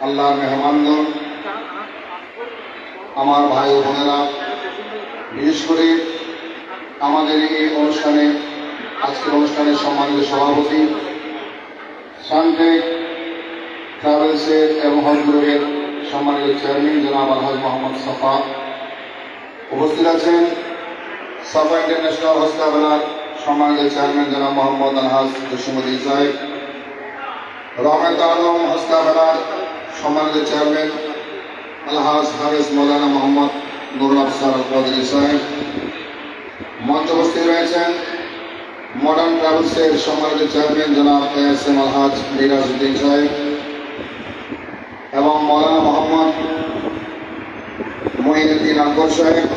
আল্লাহর মেহমানগণ, আমার ভাই ও বোনেরা, বিশেষ করে আমাদের এই অনুষ্ঠানে, আজকের অনুষ্ঠানের সম্মানিত সভাপতি সানটেক ট্রাভেলসের এবং হজ গ্রুপের সম্মানিত চেয়ারম্যান জনাব আলহাজ মোহাম্মদ সাফা, উপস্থিত আছেন সাফা ইন্টারন্যাশনাল হস্তাবেলার সম্মানিত চেয়ারম্যান জনাব মোহাম্মদ আলহাজ জসিমুদ্দিন সাহেব, রহমত আলম হস্তাবেলার সম্মানিত চেয়ারম্যান, আলহাজ হাফেজ মৌলানা মোহাম্মদ নুরুল আফসার আল সাহেব, মঞ্চ উপস্থিত রয়েছেন মডার্ন ট্রাভেলসের সম্মানিত চেয়ারম্যান জনাব এস এম আলহাজ মিরাজউদ্দিন সাহেব এবং মৌলানা মোহাম্মদ মহিনুদ্দিন আকবর সাহেব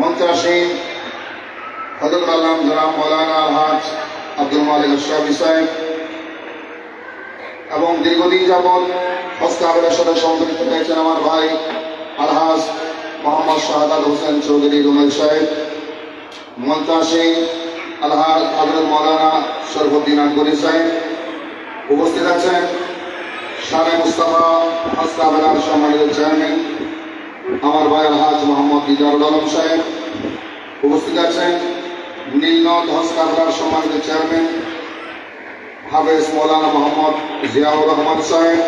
মন্ত্রাসীন হজরত আল্লাহ জনাব মৌলানা আলহাজ আব্দুল মালিক সাহেব এবং দীর্ঘদিন যাবৎ হস্তাবেলার সাথে সম্পৃক্ত হয়েছেন আমার ভাই আলহাজ মোহাম্মদ শাহাদাত হোসেন চৌধুরী রুমেল সাহেব মন্ত্রাসীন আলহাজ হজরত মৌলানা শরফুদ্দিন আকবরী সাহেব। উপস্থিত আছেন সারে মুস্তাফা হস্তাবেলার সম্মানিত চেয়ারম্যান আমার ভাই আলহাজ মোহাম্মদ দিদারুল আলম সাহেব। উপস্থিত আছেন নীলনদ হস্তাবেলার সম্মানিত চেয়ারম্যান হাফেজ মৌলানা মোহাম্মদ জিয়াউর রহমান সাহেব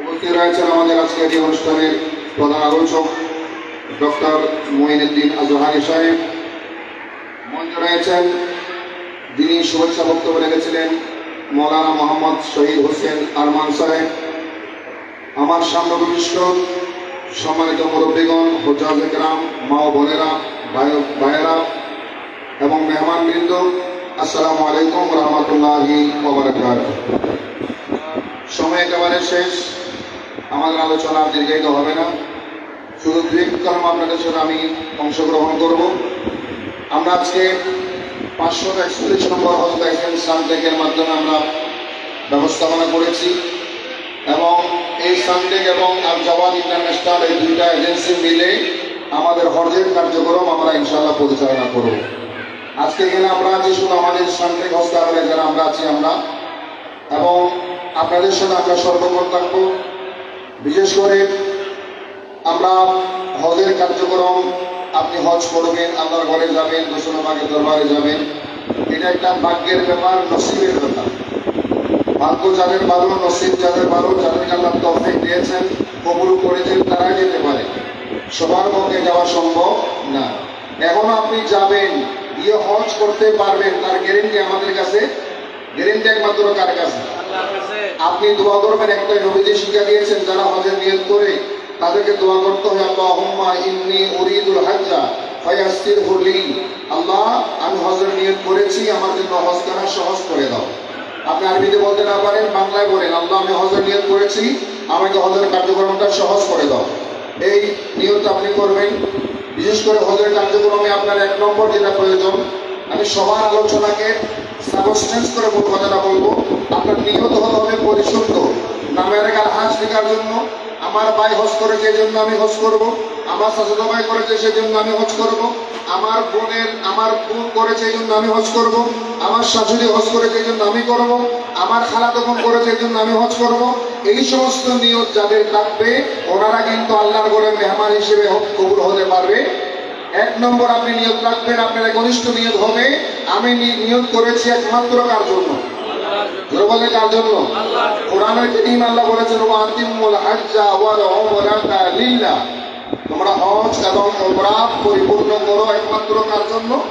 উপস্থিত রয়েছেন আমাদের আজকের এই অনুষ্ঠানের প্রধান আলোচক ডক্টর মঈনুদ্দিন আজহানি সাহেব। মঞ্চে রয়েছেন, যিনি শুভেচ্ছা বক্তব্য রেখেছিলেন মৌলানা মোহাম্মদ শহীদ হোসেন আরমান সাহেব। আমার সামনে বিশিষ্ট সম্মানিত মুরব্বীগণ, হোজাজ একরাম মা বোনেরা, ভাই, ভাইয়েরা এবং মেহমানবৃন্দ আসসালামু আলাইকুম রহমতুল্লাহি সময় একেবারে শেষ। আমাদের আলোচনা দীর্ঘায়িত হবে না। শুধু কর্ম আপনাদের সাথে আমি অংশগ্রহণ করব। আমরা আজকে পাঁচশো একচল্লিশ নম্বর হল দেখেন সানটেকের মাধ্যমে আমরা ব্যবস্থাপনা করেছি। এবং এই সানটেক এবং আল জওয়াদ ইন্টারন্যাশনাল এই দুইটা এজেন্সি মিলে আমাদের হজের কার্যক্রম আমরা ইনশাল্লাহ পরিচালনা করব। আজকে এখানে আমরা আছি শুধু আমাদের সানটেক হসপিটালে যারা আমরা আছি আমরা। এবং আপনাদের সাথে আমরা সর্বক্ষণ থাকব। বিশেষ করে আমরা হজের কার্যক্রম, আপনি হজ করবেন, আল্লাহর ঘরে যাবেন গোসলমাকে দরবারে যাবেন। এটা একটা ভাগ্যের ব্যাপার, নসিবের ব্যাপার। ভাগ্য যাদের ভালো, নসিব যাদের ভালো, যাদেরকে আল্লাহ তফিক দিয়েছেন, কবুল করেছেন তারাই যেতে পারে। সবার পক্ষে যাওয়া সম্ভব না। এখন আপনি যাবেন গিয়ে হজ করতে পারবেন তার গ্যারেন্টি আমাদের কাছে। গ্যারেন্টি একমাত্র কার কাছে? আপনি দোয়া করবেন একটা নবীজি শিক্ষা দিয়েছেন যারা হজের নিয়ত করে তাদেরকে দোয়া করতে হয় আল্লাহুম্মা ইন্নি উরিদুল হাজ্জা লি। আল্লাহ আমি হজের নিয়ত করেছি আমার জন্য হজ করা সহজ করে দাও। আপনি আরবিতে বলতে না পারেন বাংলায় বলেন আল্লাহ আমি হজের নিয়ত করেছি আমাকে হজের কার্যক্রমটা সহজ করে দাও। এই নিয়তটা আপনি করবেন। বিশেষ করে হজের কার্যক্রমে আপনার এক নম্বর যেটা প্রয়োজন, আমি সবার আলোচনাকে সাবস্টেন্স করে মূল কথাটা বলব। আপনার নিয়ত হতে হবে পরিশুদ্ধ। নামের গার হাঁস লেখার জন্য, আমার ভাই হজ করেছে জন্য আমি হজ করব, আমার শাশুড় ভাই করেছে সেজন্য আমি হজ করব, আমার বোনের, আমার বোন করেছে এই জন্য আমি হজ করব, আমার শাশুড়ি হজ করেছে এই জন্য আমি করব আমার খালা তখন করেছে এই জন্য আমি হজ করব। এই সমস্ত নিয়ত যাদের থাকবে ওনারা কিন্তু আল্লাহর ঘরে মেহমান হিসেবে কবুল হতে পারবে। এক নম্বর আপনি নিয়ত রাখবেন আপনার ঘনিষ্ঠ নিয়ত হবে। আমি নি- নিয়ত করেছি একমাত্র কার জন্য? বলে কার জন্য? কোরআনের আল্লাহ বলেছেন ওয়া আতিমুল হাজ্জা ওয়াল উমরাতা লিল্লাহ। তোমরা হজ এবং উমরা পরিপূর্ণ করো একমাত্র কার জন্য?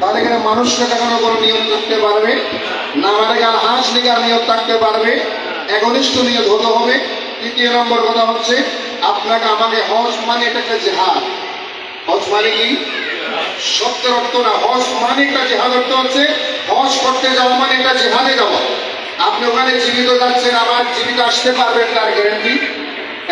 তাহলে এখানে মানুষকে দেখানো কোনো নিয়ম থাকতে পারবে। না গাল হাঁস লিগার নিয়ম থাকতে পারবে। একনিষ্ঠ নিয়ত হতে হবে। তৃতীয় নম্বর কথা হচ্ছে, আপনাকে আমাকে হজ মানে এটা একটা জেহাদ। হজ মানে কি? সত্যের অর্থ না, হজ মানে একটা জেহাদ অর্থ হচ্ছে, হজ করতে যাওয়া মানে একটা জেহাদে যাওয়া। আপনি ওখানে জীবিত যাচ্ছেন আবার জীবিত আসতে পারবেন তার গ্যারেন্টি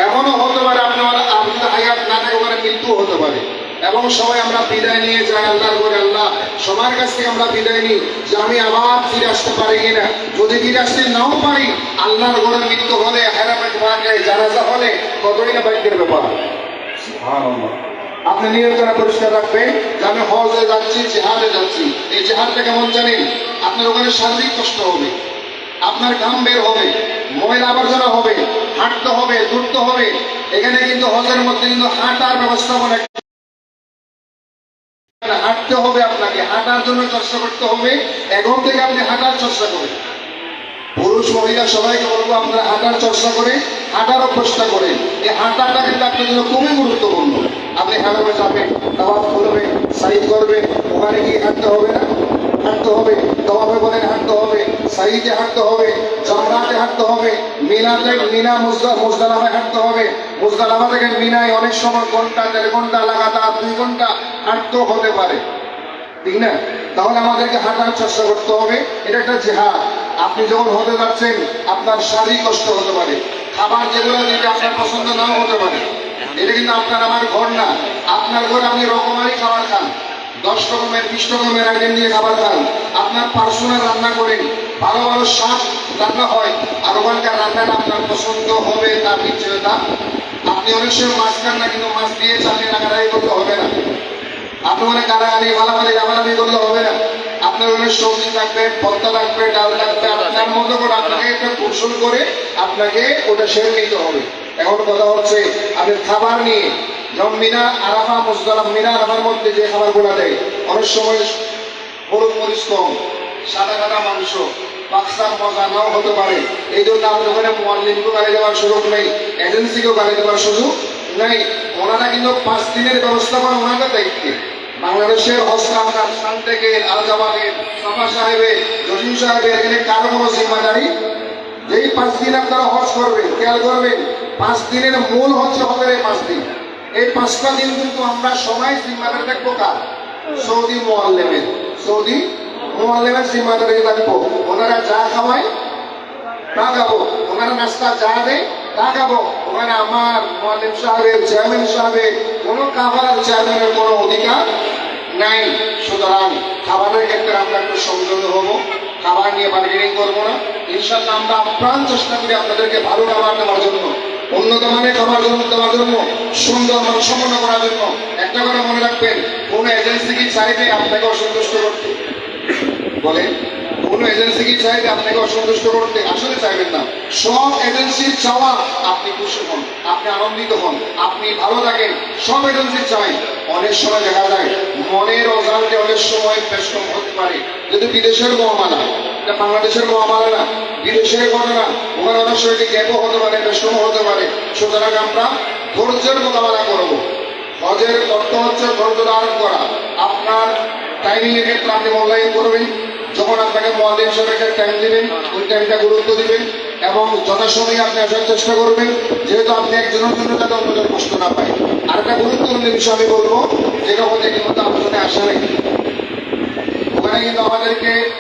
এমনও হতে পারে আপনার আপনি হায়াত না থাকে ওখানে মৃত্যু হতে পারে। এবং সবাই আমরা বিদায় নিয়ে যাই, আল্লাহর করে আল্লাহ। সবার কাছ থেকে আমরা বিদায় নিই যে আমি আবার ফিরে আসতে পারি কিনা। যদি ফিরে আসতে নাও পারি, আল্লাহর ঘরে মৃত্যু হলে হেরামেট ভাগে জানাজা হলে, কতই না বাইকের ব্যাপার। আপনি নিয়ন্ত্রণে পরিষ্কার রাখবেন, যে আমি হজে যাচ্ছি, জেহাদে যাচ্ছি। এই জেহাদটা কেমন জানেন? আপনার ওখানে শারীরিক কষ্ট হবে, আপনার ঘাম বের হবে, ময়লা আবর্জনা হবে হাঁটতে হবে ঘুরতে হবে। এখানে কিন্তু হজের মধ্যে কিন্তু হাঁটার ব্যবস্থাপনা হাঁটতে হবে আপনাকে, হাঁটার জন্য চর্চা করতে হবে। এখন থেকে আপনি হাঁটার চর্চা করেন। পুরুষ, মহিলা, সবাইকে বলব আপনারা হাঁটার চর্চা করে হাঁটার অভ্যাসটা করেন। এই হাঁটাটা কিন্তু আপনার জন্য খুবই গুরুত্বপূর্ণ। আপনি হাঁটাবে যাবেন তাওয়াফ করবেন সাইড করবেন, ওখানে গিয়ে হাঁটতে হবে না। হাঁটতে হবে তবাবে বলেন হাঁটতে হবে সাইডে হাঁটতে হবে জমরাতে হাঁটতে হবে মিনাতে মিনা মুজদা মুজদালামায় হাঁটতে হবে। মুজদালামা থেকে মিনায় অনেক সময় ঘণ্টা, দেড় ঘণ্টা, লাগাতার দুই ঘণ্টা হাঁটতেও হতে পারে। ঠিক না? তাহলে আমাদেরকে হাঁটার চর্চা করতে হবে। এটা একটা জেহাদ। আপনি যখন হতে যাচ্ছেন, আপনার শারীরিক কষ্ট হতে পারে। খাবার যেগুলো দিতে আপনার পছন্দ নাও হতে পারে। এটা কিন্তু আপনার, আমার ঘর না। আপনার ঘরে আপনি রকমারি খাবার খান। দশ রকমের বিশ রকমের আইটেম দিয়ে খাবার খান। আপনার পার্সোনাল রান্না করেন ভালো ভালো স্বাদ রান্না হয় আর ওখানকার রান্নাটা আপনার পছন্দ হবে তার নিশ্চয়তা। আপনি অনেক সময় মাছ খান না কিন্তু মাছ দিয়ে চালিয়ে রাখারাই করতে হবে না। আপনি মানে কারাগারি মালামালি লাভালাভি করলে হবে না। আপনার অনেক সবজি থাকবে পত্তা থাকবে ডাল থাকবে আপনার মতো করে আপনাকে একটা কৌশল করে আপনাকে ওটা সেরে নিতে হবে। এখন কথা হচ্ছে আপনি খাবার নিয়ে যেমন মিনা, আরাফা মুসলাম মিনা আরাফার মধ্যে যে খাবারগুলো দেয়, অনেক সময় হলুদ মরিচ কম, সাদা কাটা মাংস বাক্সার মজা নাও হতে পারে। এই জন্য আপনার ওখানে মোয়াল্লিমকেও গাড়ি দেওয়ার সুযোগ নেই, এজেন্সিকেও গাড়ি দেওয়ার সুযোগ নেই। ওনারা কিন্তু পাঁচ দিনের ব্যবস্থাপনা ওনাদের দায়িত্বে। বাংলাদেশের হস্তা আপনার শান থেকে আল জামানের সাফা সাহেবের, জসিম সাহেবের এখানে কারও কোনো জিম্মাদারি যেই পাঁচ দিন আপনারা হজ করবেন, খেয়াল করবেন, পাঁচ দিনের মূল হচ্ছে হজের পাঁচ দিন। এই পাঁচটা দিন কিন্তু আমরা সবাই জিম্মাদারি থাকব কার? সৌদি মোয়াল্লেমের। সৌদি মোয়াল্লেমের জিম্মাদারি থাকব। ওনারা যা খাওয়ায়, তা খাব। ওনারা নাস্তা যা দেয়, তা খাব। ওখানে আমার মোয়াল্লিম সাহেবের, চেয়ারম্যান সাহেবের, কোনো খাবার চেয়ারম্যানের কোনো অধিকার নাই। সুতরাং খাবারের ক্ষেত্রে আমরা একটু সংযমী হব। খাবার নিয়ে বার্গেনিং করব না। ইনশাল্লাহ আমরা আপ্রাণ চেষ্টা করি আপনাদেরকে ভালো খাবার দেওয়ার জন্য। উন্নত মানের খাবার দেওয়ার জন্য, সুন্দর মানসম্পন্ন করার জন্য একটা কথা মনে রাখবেন, কোন এজেন্সি কি চাইবে আপনাকে অসন্তুষ্ট করতে? বলে এজেন্সি কি চাইবে আপনাকে অসন্তুষ্ট করতে? আসলে চাইবেন না। সব এজেন্সির চাওয়া আপনি খুশি হন, আপনি আনন্দিত হন, আপনি ভালো থাকেন, সব এজেন্সি চাই অনেক সময় দেখা যায়, মনের অজান্তে অনেক সময় বেশম হতে পারে। যদি বিদেশের মহামালা বাংলাদেশের মহামালা না বিদেশের ঘটনা ওখানে অনেক সময় গ্যাপও হতে পারে বেশম হতে পারে। সুতরাং আমরা ধৈর্যের মোকাবেলা করব। হজের অর্থ হচ্ছে ধৈর্য ধারণ করা। আপনার টাইমিং এর ক্ষেত্রে আপনি অনলাইন করবেন। যখন আপনাকে মোয়াল্লিম সাহেবকে টাইম দিবেন, ওই টাইমটা গুরুত্ব দেবেন এবং যথাসময়ে আপনি আসার চেষ্টা করবেন। যেহেতু আপনি একজনের জন্য যাতে অন্যজন কষ্ট না পায়। আর একটা গুরুত্বপূর্ণ বিষয় আমি বলব, যেটা আমাদের কিন্তু আলোচনায় আসা নেই। ওখানে কিন্তু আমাদেরকে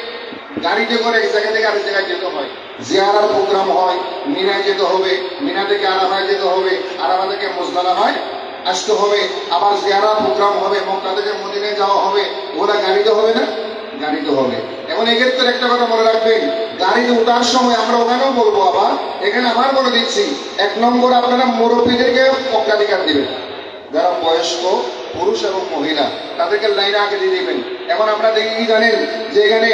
গাড়িতে করে এক জায়গা থেকে আরেক জায়গায় যেতে হয়। জিয়ারার প্রোগ্রাম হয়, মিনায় যেতে হবে, মিনা থেকে আরাফায় যেতে হবে আরাফা থেকে মোজদালা হয় আসতে হবে। আবার জিয়ারা প্রোগ্রাম হবে মক্কা থেকে মদিনায় যাওয়া হবে। ওগুলা গাড়িতে হবে না? গাড়িতে হবে। এখন এক্ষেত্রে একটা কথা মনে রাখবেন, গাড়িতে ওঠার সময় আমরা ওখানেও বলব আবার, এখানে আবার বলে দিচ্ছি, এক নম্বর আপনারা মুরব্বীদেরকে অগ্রাধিকার দিবেন। যারা বয়স্ক, পুরুষ এবং মহিলা, তাদেরকে লাইনে আগে দিয়ে দিবেন। এখন আমরা দেখি জানেন, যে এখানে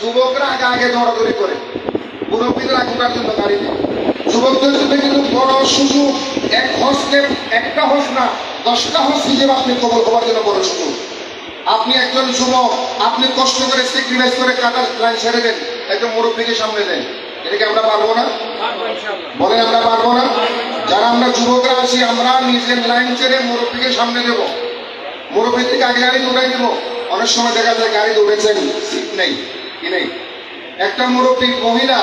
যুবকরা আগে আগে দৌড়াদৌড়ি করে। মুরব্বীদের ওঠার জন্য গাড়িতে। যুবকদের জন্য কিন্তু বড় এক হস্তে একটা হস না, দশটা হস হিসেবে আপনি কবল হওয়ার জন্য বড় সুযোগ। আপনি একজন যুবক, আপনি কষ্ট করে স্যাক্রিফাইস করে কাটার লাইন ছেড়ে দেন, একজন মুরব্বীকে সামনে দেন এটাকে আমরা পারব না? বলেন আমরা পারব না? যারা আমরা যুবকরা আছি, আমরা নিজের লাইন ছেড়ে মুরব্বীকে সামনে দেবো। মুরব্বী থেকে আগে গাড়ি দৌড়াই দেবো। অনেক সময় দেখা যায় গাড়ি দৌড়েছেন সিট নেই, কি নেই? একটা মুরব্বী মহিলা,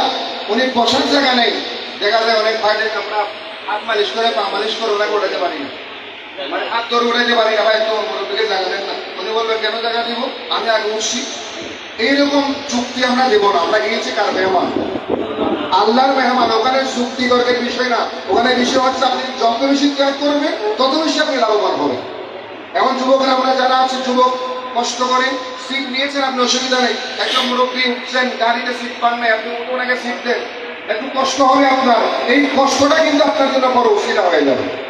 উনি বসার জায়গা নেই। দেখা যায় অনেক ভাইদের আমরা হাত মালিশ করে পা মালিশ করে ওনাকে উঠাতে পারি না। মানে হাত ধরে উঠাইতে পারি না ভাই তো মুরব্বীকে জায়গা দেন না। উনি বলবেন, কেন জায়গা দিব? আমি আগে উঠছি। এইরকম চুক্তি আমরা দেবো না, আমরা গিয়েছি কার মেহমান। আল্লাহর মেহমান, ওখানে চুক্তি তর্কের বিষয় না। ওখানে বিষয় হচ্ছে আপনি যত বেশি ত্যাগ করবেন, তত বেশি আপনি লাভবান হবেন। এখন যুবকরা, আমরা যারা আছে, যুবক কষ্ট করে সিট নিয়েছেন আপনি, অসুবিধা নেই। একটা মুরব্বী উঠছেন গাড়িতে সিট পান নাই, আপনি ওনাকে সিট দেন। একটু কষ্ট হবে আপনার। এই কষ্টটা কিন্তু আপনার জন্য বড় অসুবিধা হয়ে যাবে।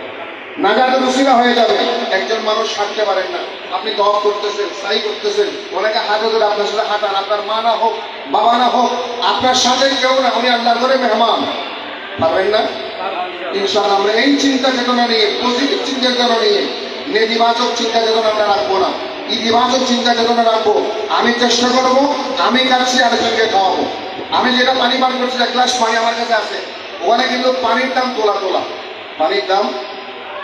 নাজাতের উসিলা হয়ে যাবে। একজন মানুষ হাঁটতে পারেন না। আপনি দপ করতেছেন, সাই করতেছেন ওনাকে হাতে ধরে আপনার সাথে হাঁটান। আপনার মা না হোক, বাবা না হোক, আপনার সাথে কেউ না, উনি আল্লাহ করে মেহমান। পারবেন না? ইনশাআল্লাহ, আমরা এই চিন্তা চেতনা নিয়ে পজিটিভ চিন্তা চেতনা নিয়ে, নেতিবাচক চিন্তা চেতনা আমরা রাখব না। ইতিবাচক চিন্তা চেতনা রাখব। আমি চেষ্টা করব, আমি কাছে আরেকজনকে খাওয়াবো। আমি যেটা পানি পান করছি, এক গ্লাস পানি আমার কাছে আছে। ওখানে কিন্তু পানির দাম তোলা তোলা। পানির দাম?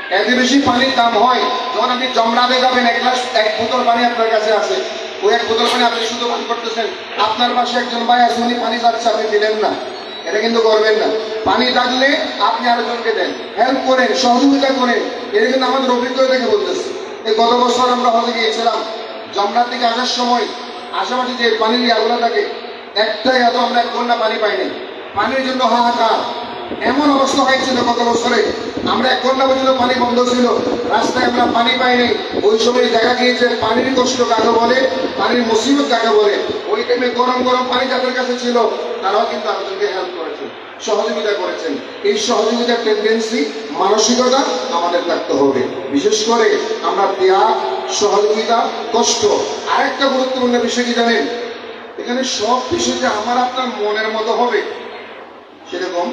এত বেশি পানির দাম হয়, যখন আপনি জমরাতে যাবেন, এক গ্লাস, এক বোতল পানি আপনার কাছে আছে। ওই এক বোতল পানি আপনি শুধু পান করতেছেন। আপনার পাশে একজন ভাই আছে, উনি পানি যাচ্ছে, আপনি দিলেন না। এটা কিন্তু করবেন না। পানি থাকলে আপনি আরেকজনকে দেন। হেল্প করেন, সহযোগিতা করেন। এটা কিন্তু আমাদের অভিজ্ঞতা থেকে বলতেছে। এই গত বছর আমরা হজে গিয়েছিলাম। জমনার দিকে আসার সময় আশেপাশে যে পানির ইয়াগুলো থাকে, একটাই এত আমরা এক ঘণ্টা পানি পাইনি পানির জন্য হাহাকার। এমন অবস্থা হয়েছিল গত বছরে। আমরা এক ঘণ্টা পর্যন্ত পানি বন্ধ ছিল। রাস্তায় আমরা পানি পাইনি ওই সময় দেখা গিয়েছে, পানির কষ্ট কাকে বলে, পানির মুসিবত কাকে বলে, ওই টাইমে গরম গরম পানি যাদের কাছে ছিল, তারাও কিন্তু আরেকজনকে হেল্প করেছেন সহযোগিতা করেছেন। এই সহযোগিতার টেন্ডেন্সি মানসিকতা আমাদের থাকতে হবে। বিশেষ করে আমরা ত্যাগ সহযোগিতা, কষ্ট। আরেকটা গুরুত্বপূর্ণ বিষয় কি জানেন? এখানে সব বিষয় যে আমার আপনার মনের মতো হবে, সেরকম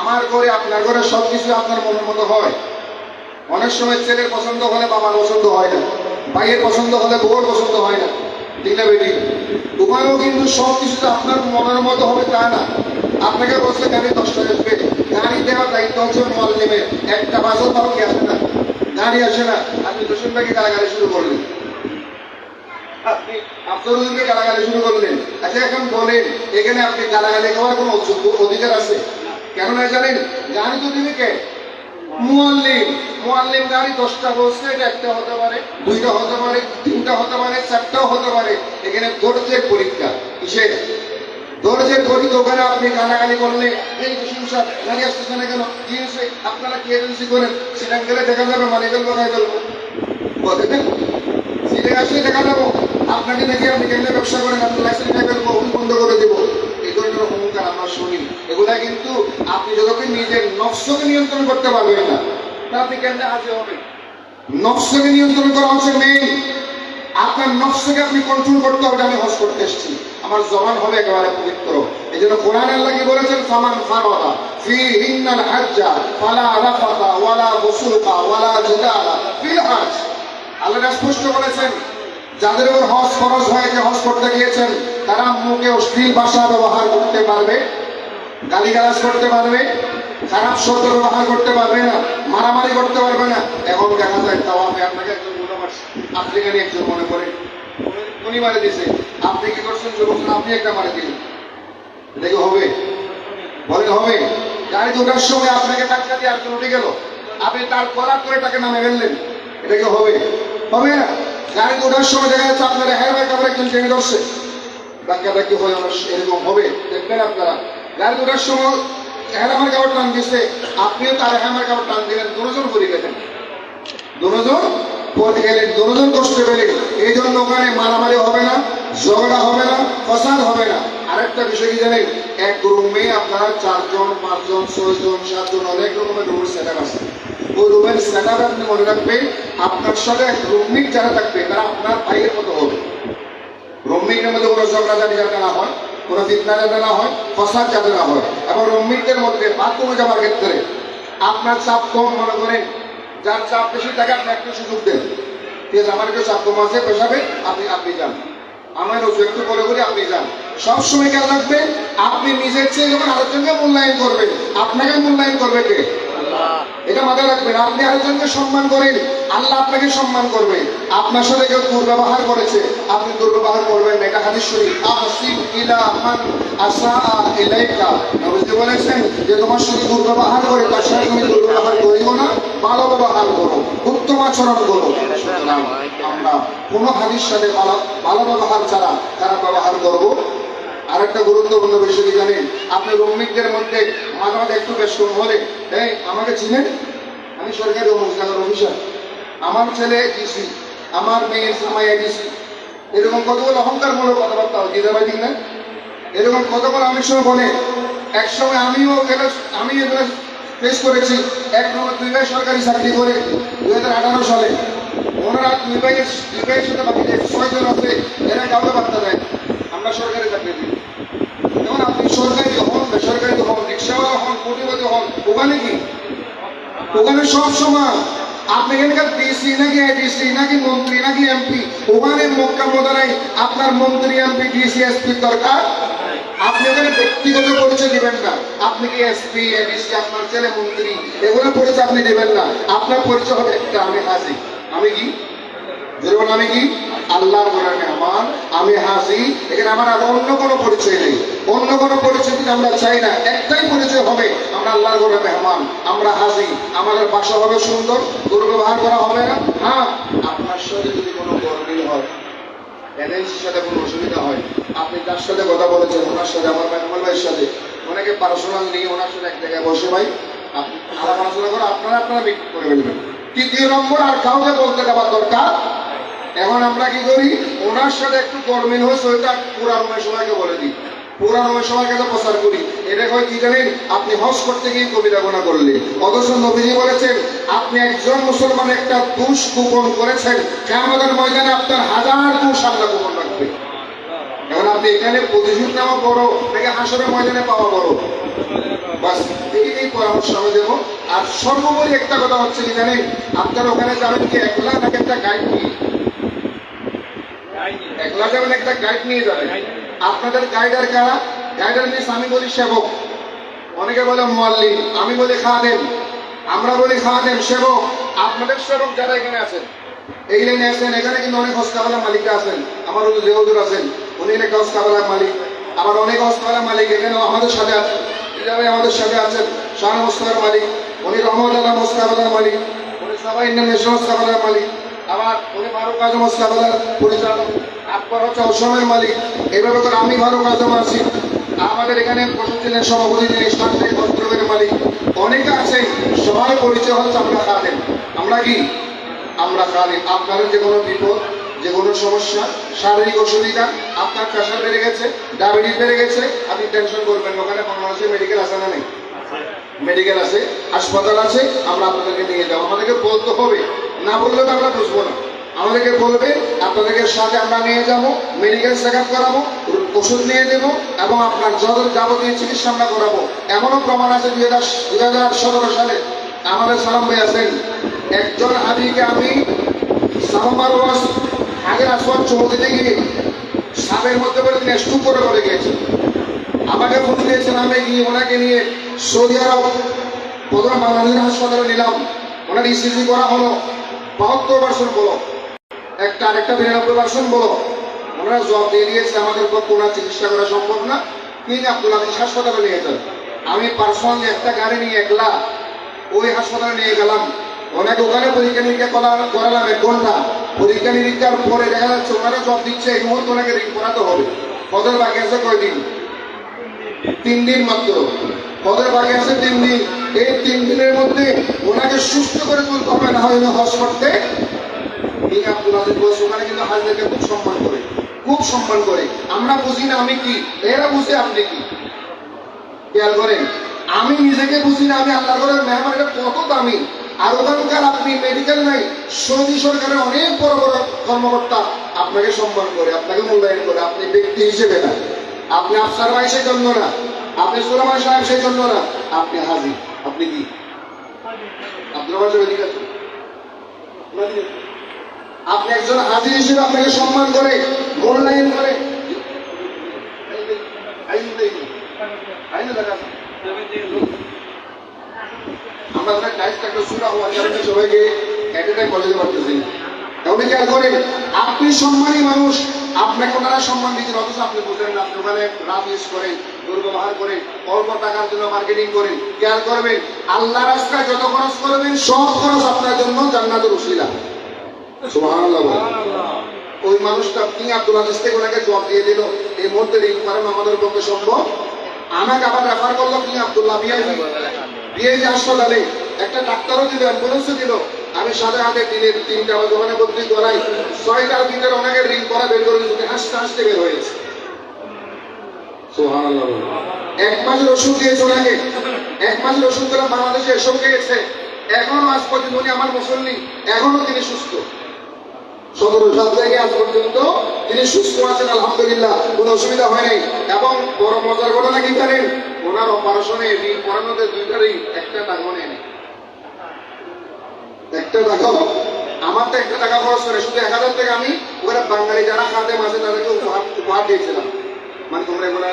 আমার ঘরে, আপনার ঘরে সব কিছু আপনার মনের মতো হয়। অনেক সময় ছেলের পছন্দ হলে বাবার পছন্দ হয় না, ভাইয়ের পছন্দ হলে বউর পছন্দ হয় না। ঠিক না বেটি? উপায়ও কিন্তু সব কিছুতে আপনার মনের মতো হবে তা না। আপনাকে বলছে গাড়ি দশটা আসবে গাড়ি দেওয়ার দায়িত্ব হচ্ছে মল্লিমের একটা বাসও তাও কি আসে না। গাড়ি আসে না। আপনি দোষণ ভাইকে গালাগালি শুরু করলেন। গালাগালি শুরু করলেন। আচ্ছা এখন বলেন, এখানে আপনি গালাগালি খাওয়ার কোনো অধিকার আছে? কেন না জানেন? গাড়ি তো দিবে কে? মুয়াল্লিম। মুয়াল্লিম গাড়ি দশটা বলছে, এটা একটা হতে পারে, দুইটা হতে পারে, তিনটা হতে পারে, চারটাও হতে পারে। এখানে ধৈর্যের পরীক্ষা। কিসের? ধৈর্যের পরীক্ষা ওখানে আপনি গালাগালি করলে, এই প্রশংসা গাড়ি আসতেছে না কেন? কি হয়েছে? আপনারা কি এজেন্সি করেন? সেটা গেলে দেখা যাবে, মালিকের কোথায় ফেলব বলতে সিটে আসলে দেখা যাব। আপনাকে দেখে আপনি কেমনে ব্যবসা করেন আপনি লাইসেন্স ফেলব আমি বন্ধ করে দেবো। এই ধরনের অহংকার আমরা শুনি? এগুলা কিন্তু আপনি যতক্ষণ নিজের নফসকে নিয়ন্ত্রণ করতে পারবেন না, তা আপনি কেমনে হাজির হবেন? নফসকে নিয়ন্ত্রণ করা হচ্ছে মেইন আপনার নফসকে আপনি কন্ট্রোল করতে হবে, আমি হজ করতে এসেছি। আমার জবান হবে একেবারে পবিত্র। এই জন্য কোরআন আল্লাহ বলেছেন? সামান ফারদা ফি হিন্নাল হাজ্জা ফালা রাফাতা ওয়ালা ফুসুকা ওয়ালা জিদালা ফিল হাজ। আল্লাহ স্পষ্ট বলেছেন। যাদের উপর হজ ফরজ হয়েছে হজ করতে গিয়েছেন, তারা মুখে অশ্লীল ভাষা ব্যবহার করতে পারবে, গালিগালাজ করতে পারবে, খারাপ শব্দ ব্যবহার করতে পারবে না, মারামারি করতে পারবে না। এখন দেখা যায় তাওয়াফে আপনাকে মারছে আফ্রিকানি একজন মনে করে। উনি মারে দিছে। আপনি কি করছেন যুবক আপনি একটা মারে দিলেন। এটা কি হবে? বলে হবে। গাড়ি ওঠার সময় আপনাকে টাকা দিয়ে একজন উঠে গেল। আপনি তার কলার করে তাকে নামে ফেললেন। এটা কি হবে? হবে না। গাড়ি ওঠার সময় দেখা যাচ্ছে আপনার হ্যাঁ ভাই কাপড় একজন টেনে ধরছে। ধাক্কাটা কি হয়? আমার এরকম হবে। দেখবেন আপনারা। গাড়ি ওঠার সময় হ্যাঁ কাপড় টান দিচ্ছে আপনিও তার হ্যাঁ আমার কাপড় টান দিলেন। দুজন করে গেলেন দুজন পথে গেলেন দুজন কষ্ট পেলেন এই জন্য ওখানে মারামারি হবে না, ঝগড়া হবে না, ফসাদ হবে না। আরেকটা বিষয় কি জানেন? এক রুমে আপনারা চারজন, পাঁচজন, ছয়জন, সাতজন অনেক রকমের রুমের সেট আছে। ওই রুমের সেট আপনি মনে আপনার সাথে এক যারা থাকবে, তারা আপনার ভাইয়ের মতো হবে। রুমমিটের মধ্যে কোনো ঝগড়াঝাটি যাতে না হয়, কোনো ফিতনা যাতে না হয়, ফসাদ যাতে না হয়। এবং মধ্যে বাথরুমে যাওয়ার ক্ষেত্রে আপনার চাপ কম, মনে করেন যার চাপ বেশি থাকে আপনি একটু সুযোগ দেন। ঠিক আছে, আমার একটু চাপ কম আছে, পেশাবে আপনি আপনি যান। আমার রোজু একটু করে করে আপনি যান। সবসময় খেয়াল রাখবেন, আপনি নিজের চেয়ে যখন আরেকজনকে মূল্যায়ন করবেন, আপনাকে মূল্যায়ন করবে কে? এটা মাথায় রাখবেন, আপনি আরেকজনকে সম্মান করেন, আল্লাহ আপনাকে সম্মান করবে। আপনার সাথে কেউ দুর্ব্যবহার করেছে, আপনি দুর্ব্যবহার করবেন এটা হাদিস শরীফ। বলেছেন যে, তোমার সাথে দুর্ব্যবহার করে, তার সাথে তুমি দুর্ব্যবহার না, ভালো ব্যবহার করো, উত্তম আচরণ করো। আমরা কোন হাদিস সাথে ভালো ভালো ব্যবহার ছাড়া খারাপ ব্যবহার করব আরেকটা গুরুত্বপূর্ণ বিষয় কি জানেন? আপনি রুমমিকদের মধ্যে মাঝে একটু বেশ কম হলে আমাকে চিনেন? আমি সরকারি জায়গার অফিসার। আমার ছেলে ডিসি আমার মেয়ের জামাই ডিসি এরকম কতগুলো অহংকার অহংকারমূলক কথাবার্তা দিদা ভাই? না এরকম কতগুলো অনেক সময় বলে এক সময় আমিও গেলে আমি এগুলো ফেস করেছি। এক নম্বর দুই ভাই সরকারি চাকরি করে দুই হাজার আঠারো সালে। ওনারা দুই ভাইয়ের দুই ভাইয়ের সাথে বাকি ছয়জন আছে, এরা কাউকে বার্তা দেয় আমরা সরকারি চাকরি দিই যেমন আপনি সরকারি হন বেসরকারি হন, রিক্সাওয়ালা হন কোটিপতি হন ওখানে কি? ওখানে সব আপনি এখানকার ডিসি, নাকি এডিসি নাকি মন্ত্রী, নাকি এমপি, ওখানে মক্কা মোদারাই আপনার মন্ত্রী, এমপি, ডিসি এসপি দরকার? আপনি ওখানে ব্যক্তিগত পরিচয় দিবেন না। আপনি কি এসপি, এডিসি, আপনার ছেলে মন্ত্রী, এগুলো পরিচয় আপনি দিবেন না। আপনার পরিচয় হবে একটা, আমি হাজি। আমি কি? আমি কি? আল্লাহর গোড়া মেহমান, আমি হাসি এখানে আমার আর অন্য কোনো পরিচয় নেই। অন্য কোনো পরিচয় কিন্তু আমরা চাই না, একটাই পরিচয় হবে, আমরা আল্লাহর গোড়া মেহমান, আমরা হাসি আমাদের বাসা হবে সুন্দর, দুর্ব্যবহার করা হবে না। হ্যাঁ আপনার সাথে যদি কোনো গরমিল হয় এনএনসির সাথে কোনো অসুবিধা হয়, আপনি তার সাথে কথা বলেছেন, ওনার সাথে, আমার মেহমান ভাইয়ের সাথে অনেকে পার্সোনাল নিয়ে ওনার সাথে এক জায়গায় বসে ভাই, আপনি আলাপ আলোচনা করে আপনারা আপনারা বিক্রি করে ফেলবেন। তৃতীয় নম্বর, আর কাউকে বলতে দেওয়ার দরকার এখন আমরা কি করি? ওনার সাথে একটু গরমিল হয়েছে ওইটা পুরানোর সময়কে বলে দিই। প্রচার করি। এটা কয় কি জানেন? আপনি করতে গিয়ে কবিতা গোনা অথচ নবীজি বলেছেন, আপনি একজন মুসলমান একটা করেছেন কেমন ময়দানে আপনার হাজার রাখবে। এখন আপনি এখানে প্রতিশোধ নেওয়া বড়, নাকি হাসরের ময়দানে পাওয়া বড়? বাস এই পরামর্শ আমি দেবো। আর সর্বোপরি একটা কথা হচ্ছে কি জানেন? আপনারা ওখানে যাবেন কি, একলা নাকি একটা গাইড নিয়ে? একলা যাবেন একটা গাইড নিয়ে যাবেন আপনাদের গাইডার কারা? গাইডার মিস আমি বলি সেবক। অনেকে বলে মোয়াল্লিম, আমি বলি খাদেম, আমরা বলি খাদেম, সেবক। আপনাদের সেবক যারা এখানে আছেন, এই লাইনে আছেন, এখানে কিন্তু অনেক হস্তাবেলার মালিকরা আছেন। আমার হলো দেহদুর আছেন, উনি একটা হস্তাবেলার মালিক। আবার অনেক হস্তাবেলার মালিক এখানেও আমাদের সাথে আছেন। এইভাবে আমাদের সাথে আছেন শাহ মোস্তাবের মালিক, উনি রহমত আল্লাহ মোস্তাবেলার মালিক, উনি সবাই ইন্টারন্যাশনাল মোস্তাবেলার মালিক, আবার উনি ফারুক আজম মোস্তাবেলার পরিচালক। আকবর হচ্ছে অসমের মালিক। এইভাবে করে আমি ফারুক আজম আছি। আমাদের এখানে বসেছিলেন সভাপতি যিনি মালিক, অনেকে আছেন, সবার পরিচয় হচ্ছে আমরা খাদেন আমরা কি? আমরা খাদেন আপনাদের যে কোনো বিপদ, যে কোনো সমস্যা, শারীরিক অসুবিধা, আপনার প্রেশার বেড়ে গেছে, ডায়াবেটিস বেড়ে গেছে, আপনি টেনশন করবেন। ওখানে বাংলাদেশে মেডিকেল আছে না নেই? মেডিকেল আছে, হাসপাতাল আছে, আমরা আপনাদেরকে নিয়ে যাব। আমাদেরকে বলতে হবে। না বললে তো আমরা বুঝব না। আমাদেরকে বলবে, আপনাদেরকে সাথে আমরা নিয়ে যাব মেডিকেল চেক আপ করাবো, ওষুধ নিয়ে দেবো এবং আপনার যত যাবতীয় চিকিৎসা আমরা করাবো। এমনও প্রমাণ আছে দুই হাজার দুই হাজার সতেরো সালে। আমাদের সালাম ভাই আছেন। একজন হাজিকে আমি সালামার ওয়াজ আগের আসওয়ার চৌধুরীতে গিয়ে সাপের মধ্যে করে তিনি স্টুপ করে করে গিয়েছেন। আমাকে ফোন দিয়েছেন, আমি গিয়ে ওনাকে নিয়ে সৌদি আরব প্রথমে বাংলাদেশের হাসপাতালে নিলাম। ওনার ইসিজি করা হলো বাহাত্তর পার্সেন্ট বলো একটা আরেকটা বিরানব্বই পার্সেন্ট বলো। ওনারা জবাব দিয়ে দিয়েছে, আমাদের পক্ষে ওনার চিকিৎসা করা সম্ভব না। কিং আব্দুল আজিজ হাসপাতালে নিয়ে যান। আমি পার্সোনালি একটা গাড়ি নিয়ে একলা ওই হাসপাতালে নিয়ে গেলাম। ওনাকে ওখানে পরীক্ষা নিরীক্ষা করালাম এক ঘণ্টা। পরীক্ষা নিরীক্ষার পরে দেখা যাচ্ছে ওনারা জব দিচ্ছে, এই মুহূর্তে ওনাকে রিং করাতে হবে। কদের বাকি আছে কয়দিন তিন দিন মাত্র। কদের বাকি আছে তিন দিন। এই তিন দিনের মধ্যে ওনাকে সুস্থ করে তুলতে হবে, না হয় হজ করতে এই আব্দুল আজিজ বলছে ওখানে কিন্তু হাজদেরকে খুব সম্মান করে। খুব সম্মান করে। আমরা বুঝি না আমি কি। এরা বুঝে আপনি কি। খেয়াল করেন, আমি নিজেকে বুঝি না, আমি আল্লাহ করে মেহমান কত দামি। আর ওখানকার আপনি মেডিকেল নাই, সৌদি সরকারের অনেক বড় বড় কর্মকর্তা আপনাকে সম্মান করে, আপনাকে মূল্যায়ন করে, আপনি ব্যক্তি হিসেবে না। আপনি আফসার ভাই সেই জন্য না, আপনি সুলামান সাহেব সেই জন্য না, আপনি হাজি আপনি কি? সাহেব এদিকে আসুন। আপনি একজন হাজির হিসেবে আপনাকে সম্মান করে মূল্যায়ন করে। আইন দেই আইন দেখা আমরা অনেক টাইপটা একটা সুরা হওয়ার কারণে সবাইকে এটাটাই বোঝাতে পারতেছি। তাহলে খেয়াল করেন আপনি সম্মানী মানুষ আপনাকে ওনারা সম্মান দিচ্ছেন অথচ আপনি বুঝলেন না আপনি ওখানে রাত ইউজ করেন দুর্ব্যবহার করেন অল্প টাকার জন্য মার্কেটিং করেন। খেয়াল করবেন আল্লাহ রাস্তায় যত খরচ করবেন সব খরচ আপনার জন্য জান্নাতের বলেন। ওই মানুষটা কি আব্দুল আজিজ ওনাকে জবাব দিয়ে দিল? এই মুহূর্তে ঋণ করেন আমাদের পক্ষে সম্ভব? আমাকে আবার রেফার করল কি আব্দুল্লাহ বিআইপি বিআইপি হাসপাতালে একটা ডাক্তারও দিল, অ্যাম্বুলেন্সও দিল। আমি সাথে হাতে দিনের তিনটা বাজে ওখানে ভর্তি করাই ছয়টার ভিতরে ওনাকে রিং করা বের করে দিতে হাসতে হাসতে বের হয়েছে এক মাসের ওষুধ দিয়েছে ওনাকে। এক মাসের ওষুধ করে বাংলাদেশে এসব গেছে এখনও আজ পর্যন্ত উনি আমার মুসল্লি। এখনও তিনি সুস্থ। সতেরো সাল থেকে আজ পর্যন্ত তিনি সুস্থ আছেন, আলহামদুলিল্লাহ। কোনো অসুবিধা হয় নাই। এবং বড় মজার ঘটনা কি জানেন? ওনার অপারেশনে ঋণ পড়ানোতে দুইটারই একটা টাকাও নেয়নি। একটা টাকাও? আমার তো একটা টাকা খরচ করে শুধু এক হাজার টাকা আমি ওরা বাঙালি যারা খাতে মাঝে তাদেরকে উপহার উপহার দিয়েছিলাম। মানে তোমরা এগুলো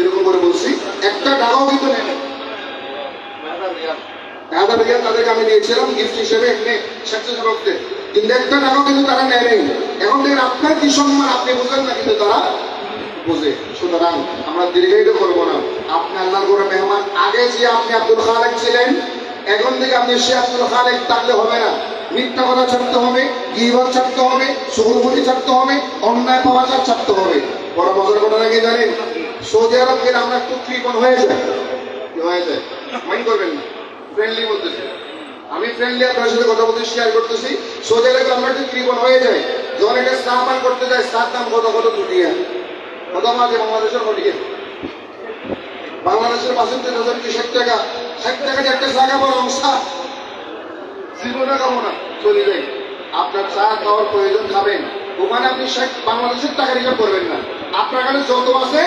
এরকম করে বলছি। একটা টাকাও কিন্তু নেই হাজার রিয়াল তাদেরকে আমি দিয়েছিলাম গিফট হিসেবে এমনি স্বেচ্ছাসেবকদের। কিন্তু একটা টাকাও কিন্তু তারা নেয় নেই। এখন দেখেন আপনার কি সম্মান, আপনি বুঝেন না কিন্তু তারা বুঝে। সুতরাং আমরা দীর্ঘায়িত করব না। আপনি আল্লাহর করে মেহমান, আগে যে আপনি আব্দুল খালেক ছিলেন, এখন থেকে আপনি সে আব্দুল খালেক থাকলে হবে না। মিথ্যা কথা ছাড়তে হবে, গিবত ছাড়তে হবে সুগুলগুলি ছাড়তে হবে, অন্যায় পাওয়াচার ছাড়তে হবে। বড় মজার ঘটনা কি জানেন? সৌদি আরব গেলে আমরা একটু কৃপণ হয়ে যায় হয়ে যায়? মাইন্ড করবেন না। ফ্রেন্ডলি বলতেছি। আমি ফ্রেন্ডলি আপনার সাথে কথা বলতে শেয়ার করতেছি। সৌদি আরবে আমরা একটু কৃপণ হয়ে যায় যখন একটা চা পান করতে যায় চার দাম কত কত ফুটিয়া কত মাঝে বাংলাদেশের হলিয়ে বাংলাদেশের তিন হাজার কি ষাট টাকা? ষাট টাকা একটা চা খাবার অংশ। জীবনে খাব না চলে যাই। আপনার চা খাওয়ার প্রয়োজন খাবেন। ওখানে আপনি ষাট বাংলাদেশের টাকা রিজার্ভ করবেন না। আপনার কাছে যত আছে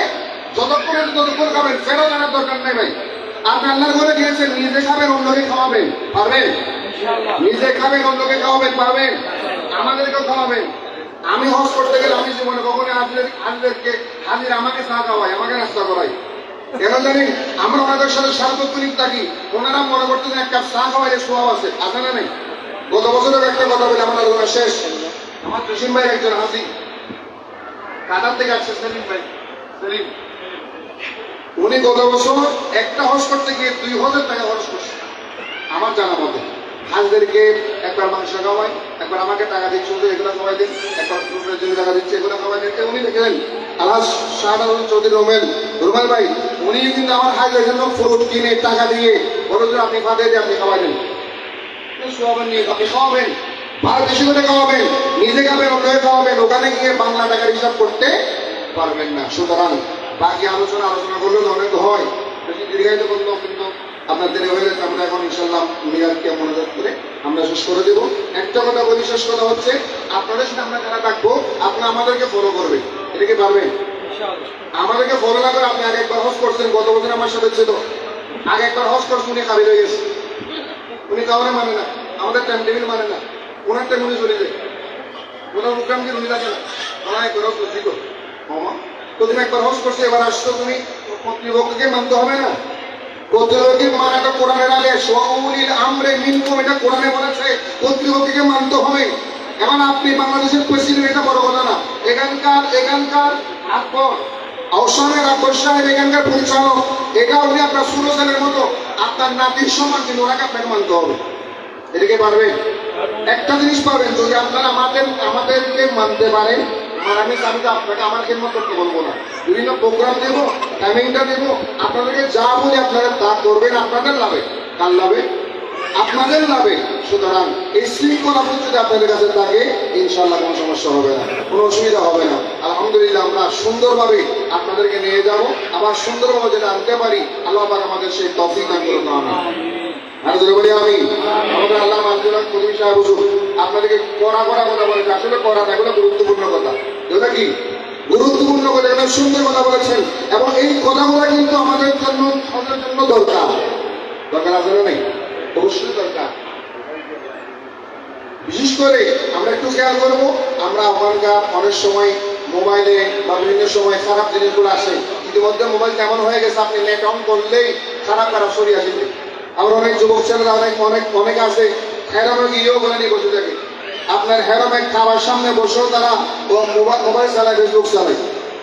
যতক্ষণ ততক্ষণ খাবেন। ফেরত আনার দরকার নেই ভাই। আপনি আল্লাহর ঘরে গিয়েছেন নিজে খাবেন অন্যকে খাওয়াবেন। পারবেন? নিজে খাবেন অন্যকে খাওয়াবেন পারবেন? আমাদেরকেও খাওয়াবেন। আমি হজ করতে গেলে আমি জীবনে কখনো হাজির হাজিরকে হাজির আমাকে চা খাওয়াই আমাকে নাস্তা করাই। কেন জানেন আমরা ওনাদের সাথে সার্বক্ষণিক থাকি। ওনারা মনে করতেন এক কাপ চা খাওয়াইলে সোয়াব আছে। আছে না নেই? গত বছরের একটা কথা বলে আমার আলোচনা শেষ। আমার জসিম ভাই একজন হাসি কাতার থেকে আসছে সেলিম ভাই। সেলিম উনি গত বছর একটা হজ করতে গিয়ে দুই হাজার টাকা খরচ করছে। আমার জানা মতে। হাঁসদেরকে একবার মাংস খাওয়াই একবার আমাকে টাকা দিচ্ছে এগুলো খাওয়াই দিন, একবার ফ্রুটের জন্য টাকা দিচ্ছে, এগুলো খাওয়াই দিচ্ছে উনি দেখেন, আলহাজ শাহনাজ চৌধুরী রোমেল রুমেল ভাই, উনি কিন্তু আমার হাজের জন্য ফ্রুট কিনে টাকা দিয়ে বলো যে আপনি ফাঁদে দিয়ে আপনি খাওয়াই দেন। নিয়ে আপনি খাওয়াবেন ভালো বেশি করে খাওয়াবেন, নিজে খাবেন অন্যকে খাওয়াবেন, ওখানে গিয়ে বাংলা টাকার হিসাব করতে পারবেন না। সুতরাং বাকি আলোচনা আলোচনা করলেও তো অনেক হয়। বেশি দীর্ঘায়িত করলেও কিন্তু আপনার দেরি হয়ে গেছে আমরা এখন ইনশাল্লাহ মিরাজকে মনোযোগ করে আমরা শেষ করে দেবো। একটা কথা বলি শেষ কথা হচ্ছে আপনাদের সাথে আমরা যারা ডাকবো আপনি আমাদেরকে ফলো করবেন। এটা কি পারবেন? আমাদেরকে ফলো না করে আপনি আগে একবার হজ করছেন। গত বছর আমার সাথে ছিল। আগে একবার হজ করছেন উনি খাবি হয়ে গেছে। উনি কাউরে মানে না। আমাদের টাইম টেবিল মানে না। ওনার টাইম উনি চলে যায়। ওনার প্রোগ্রাম কি উনি রাখে না। তো। দিত মামা? তো তুমি একবার হজ করছ, এবার আসছো তুমি। কর্তৃপক্ষকে মানতে হবে না। কর্তৃপক্ষকে মানাটা কোরআনের আগে সৌলিল আমরে এটা কোরআনে বলেছে, কর্তৃপক্ষকে মানতে হবে। এখন আপনি বাংলাদেশের প্রেসিডেন্ট, এটা বড় কথা না। এখানকার এখানকার আকবর সাহেব, এখানকার পরিচালক, এটা উনি আপনার সুরসেনের মতো। আপনার নাতির সমান কিন্তু ওনাকে আপনাকে মানতে হবে। এটাকে পারবেন? একটা জিনিস পাবেন যদি আপনারা আমাদের, আমাদেরকে মানতে পারেন আর আমি আপনাকে আমার খেদমত করতে বলব না। বিভিন্ন প্রোগ্রাম দেবো টাইমিংটা দেবো, আপনাদেরকে যা বলি আপনারা তা করবেন, আপনাদের লাভে। কার লাভে? আপনাদের লাভে। সুতরাং এই শৃঙ্খলাবোধ যদি আপনাদের কাছে থাকে ইনশাল্লাহ কোনো সমস্যা হবে না, কোনো অসুবিধা হবে না। আলহামদুলিল্লাহ আমরা সুন্দরভাবে আপনাদেরকে নিয়ে যাব। আবার সুন্দরভাবে যেটা আনতে পারি, আল্লাহ আমাদের সেই তফিক আমি আর যদি বলি আমি আমাদের আল্লাহ মানজুল্লাহ কবির সাহেব আপনাদেরকে কথা আসলে না এগুলো গুরুত্বপূর্ণ কথা। এটা কি? গুরুত্বপূর্ণ কথা এগুলো সুন্দর কথা বলেছেন। এবং এই কথাগুলো কিন্তু আমাদের জন্য আমাদের জন্য দরকার। দরকার আছে না নেই? অবশ্যই দরকার। বিশেষ করে আমরা একটু খেয়াল করব আমরা ওখানকার অনেক সময় মোবাইলে বা বিভিন্ন সময় খারাপ জিনিসগুলো আসে। ইতিমধ্যে মোবাইল কেমন হয়ে গেছে আপনি নেট অন করলেই খারাপ খারাপ সরি আসবে আবার অনেক যুবক ছেলেরা, অনেক অনেক অনেক আছে। হেরামে গিয়েও বলে নিয়ে বসে থাকে? আপনার হেরামে খাবার সামনে বসেও তারা মোবাইল মোবাইল চালায়, ফেসবুক চালায়।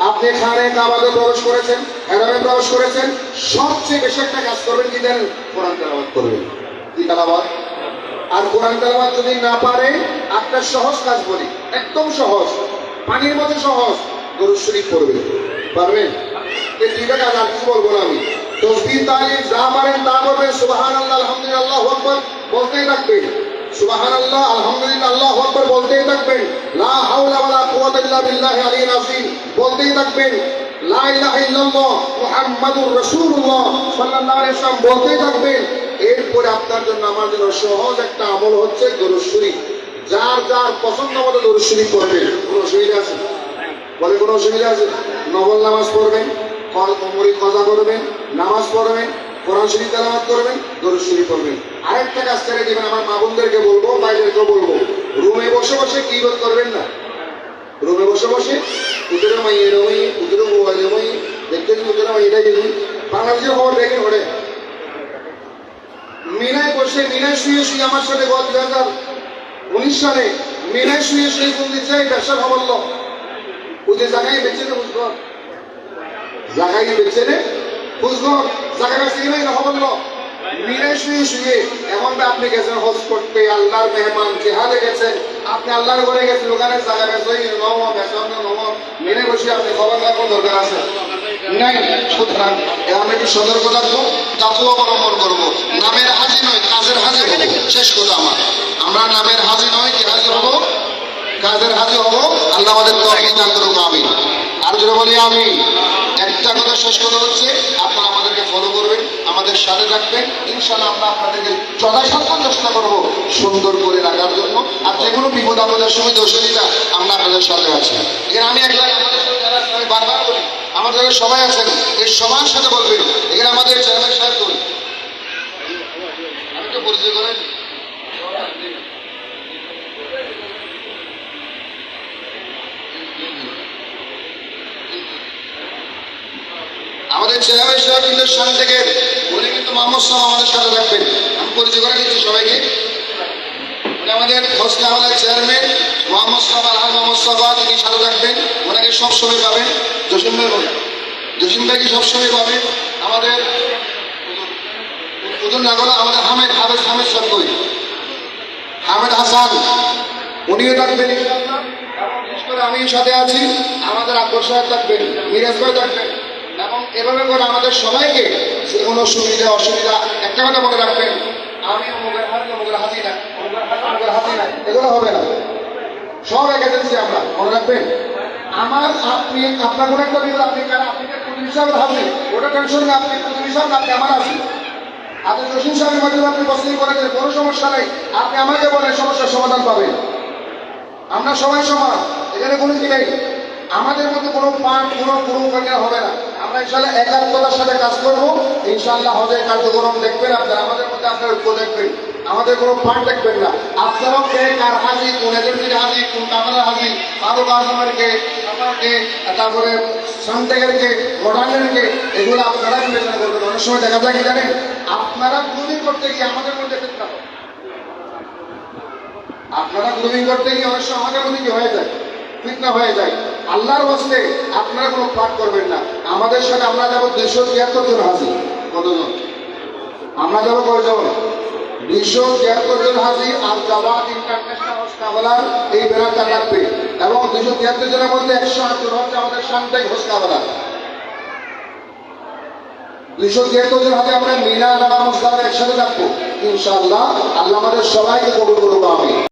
আপনি খানে কাবাতে প্রবেশ করেছেন হেরামে প্রবেশ করেছেন। সবচেয়ে বেশি একটা কাজ করবেন, কি জানেন? কোরআন তেলাওয়াত করবেন। কি তেলাওয়াত? আর কোরআন তেলাওয়াত যদি না পারে, একটা সহজ কাজ বলি, একদম সহজ, পানির মতো সহজ, গরুর শরীফ পড়বে পারবেন? এই দুইটা কাজ আর কিছু বলব না আমি। তসবিহ তালিম যা পারেন তা করবেন। সুবাহান আল্লাহ আলহামদুলিল্লাহ আল্লাহু বলতেই থাকবেন। সুবাহান আল্লাহ আলহামদুলিল্লাহ, আল্লাহু আকবার, বলতেই থাকবেন। লা হাওলা ওয়ালা কুওয়াতা ইল্লা বিল্লাহি আযীম, বলতেই থাকবেন। লা ইলাহা ইল্লাল্লাহ, মুহাম্মাদুর রাসূলুল্লাহ সাল্লাল্লাহু আলাইহি ওয়াসাল্লাম, বলতেই থাকবেন। এরপরে আপনার জন্য আমার জন্য সহজ একটা আমল হচ্ছে দরুদ শরীফ। যার যার পছন্দ মতো দরুদ শরীফ পড়বেন। কোনো অসুবিধা আছে? বলে কোনো অসুবিধা আছে? নবল নামাজ পড়বেন, কল কোমরি কজা করবেন নামাজ পড়বেন, কোরআন শরীফ তেলাওয়াত করবেন, দরুদ শরীফ পড়বেন। আরেকটা কাজ ছেড়ে দিবেন, আমার মা বোনদেরকে বলব বাইরেকেও বলব, রুমে বসে বসে কি বোধ করবেন না। রুমে বসে বসে উত্তরে মাই এরমই উত্তরে মোবাইলে মই, দেখতে উত্তরে মাই এটাই দেখুন। বাংলাদেশের খবর দেখেন ওরে মিনায় বসে, মিনায় শুয়ে শুয়ে আমার সাথে গত দুই হাজার উনিশ সালে মিনায় শুয়ে শুয়ে কোন দিচ্ছে এই ব্যবসা খবর লো। ওই যে জায়গায় বেঁচে নে বুঝলো জায়গায় বেঁচে নে। বুঝলো? জায়গা বেঁচে কিনা এটা খবর লো মিনায় শুয়ে শুয়ে এমন আপনি গেছেন হজ করতে, আল্লাহর মেহমান জেহাদে গেছেন, আপনি আল্লাহর ঘরে গেছেন, ওখানে নম নম বসে আপনি খবর দরকার আছে? নাই। সুতরাং আমি একটু সতর্ক থাকব তাকেও অবলম্বন করব। নামের হাজি নয়, কাজের হাজি শেষ কথা আমার। আমরা নামের হাজি নয়, কি হাজি হব? কাজের হাজি হব। আল্লাহ আমাদের করুক আমি আর যদি বলি আমি একটা কথা শেষ কথা হচ্ছে আপনারা আমাদেরকে ফলো করবেন আমাদের সাথে থাকবেন। ইনশাআল্লাহ আমরা আপনাদেরকে যথাসাধ্য চেষ্টা করব সুন্দর করে রাখার জন্য। আর যে কোনো বিপদ আমাদের সময় দোষণীরা আমরা আপনাদের সাথে আছি। এখানে আমি আছে, আমি বারবার বলি আমাদের যারা সবাই আছেন এই সবার সাথে বলবেন। এখানে আমাদের চেয়ারম্যান সাহেব বলি আমি তো পরিচয় করেন আমাদের চেয়ারম্যান সাহেব হিন্দুস্তান থেকে উনি কিন্তু মোহাম্মদ সাহেব আমাদের সাথে থাকবেন। আমি পরিচয় করে দিচ্ছি সবাইকে। আমাদের আমাদের চেয়ারম্যান মোহাম্মদ সাহেব আলহাম মোহাম্মদ সাহা তিনি সাথে থাকবেন। ওনাকে সবসময় পাবেন। জসিম ভাই বলেন। জসিম ভাইকে সবসময় পাবেন? আমাদের উদুন নাগলা, আমাদের হামেদ হামেদ হামেদ সাহেব কই হামেদ হাসান, উনিও থাকবেন করে আমি সাথে আছি। আমাদের সাহেব থাকবেন। মিরাজ ভাই থাকবেন। এবং এভাবে করে আমাদের সবাইকে যে কোনো সুবিধা, অসুবিধা একটা কথা মনে রাখবেন, আমি এগুলো হবে না। সব এক এজেন্সি আমরা, মনে রাখবেন? আমার আপনি, আপনার কোনো একটা বিপদ আপনি কারণ আপনি হিসাবে ওটা টেনশন না, আপনি হিসাব আপনি আমার আছেন আপনি জসিম সাহেবের মাধ্যমে আপনি বসলিং করেছেন কোনো সমস্যা নেই। আপনি আমাকে বলেন, সমস্যার সমাধান পাবেন। আমরা সবাই সমান, এখানে কোনো কি নেই। আমাদের মধ্যে কোনো পাঠ কোনো গুরু হবে না। আমরা ইনশাল্লাহ একাত্মতার সাথে কাজ করব। ইনশাল্লাহ হজের কার্যক্রম দেখবেন আপনারা। আমাদের মধ্যে আপনার ঐক্য দেখবেন। আমাদের কোনো পাঠ দেখবেন না। আপনারাও কে, কার হাজি, কোন এজেন্সির হাজি, কোন কামারের হাজি ফারুক আজমের কে তারপরে সান্তেগের কে মডার্নের কে এগুলো আপনারা বিবেচনা করবেন। অনেক সময় দেখা যায় কি জানেন? আপনারা গ্রুমিং করতে গিয়ে আমাদের মধ্যে আপনারা গ্রুমিং করতে গিয়ে অনেক সময় আমাদের মধ্যে কি হয়ে যায়? ফিতনা হয়ে যায়। আল্লাহর বস্তে আপনারা কোনো পাঠ করবেন না। আমাদের সাথে আমরা যাব দুইশো তিয়াত্তর জন হাজি। কতজন? আমরা যাব কয়জন? দুইশো তিয়াত্তর জন হাজি আর জামাত ইন্টারন্যাশনাল এই বেড়াটা লাগবে। এবং দুইশো তিয়াত্তর জনের মধ্যে একশো আট জন হচ্ছে আমাদের শান্তাই হোস্টাওয়ালা দুইশো তিয়াত্তর জন হাতে আমরা মিনা রামা মুসলাম একসাথে থাকব। ইনশাআল্লাহ, আল্লাহ আমাদের সবাইকে কবুল করব আমি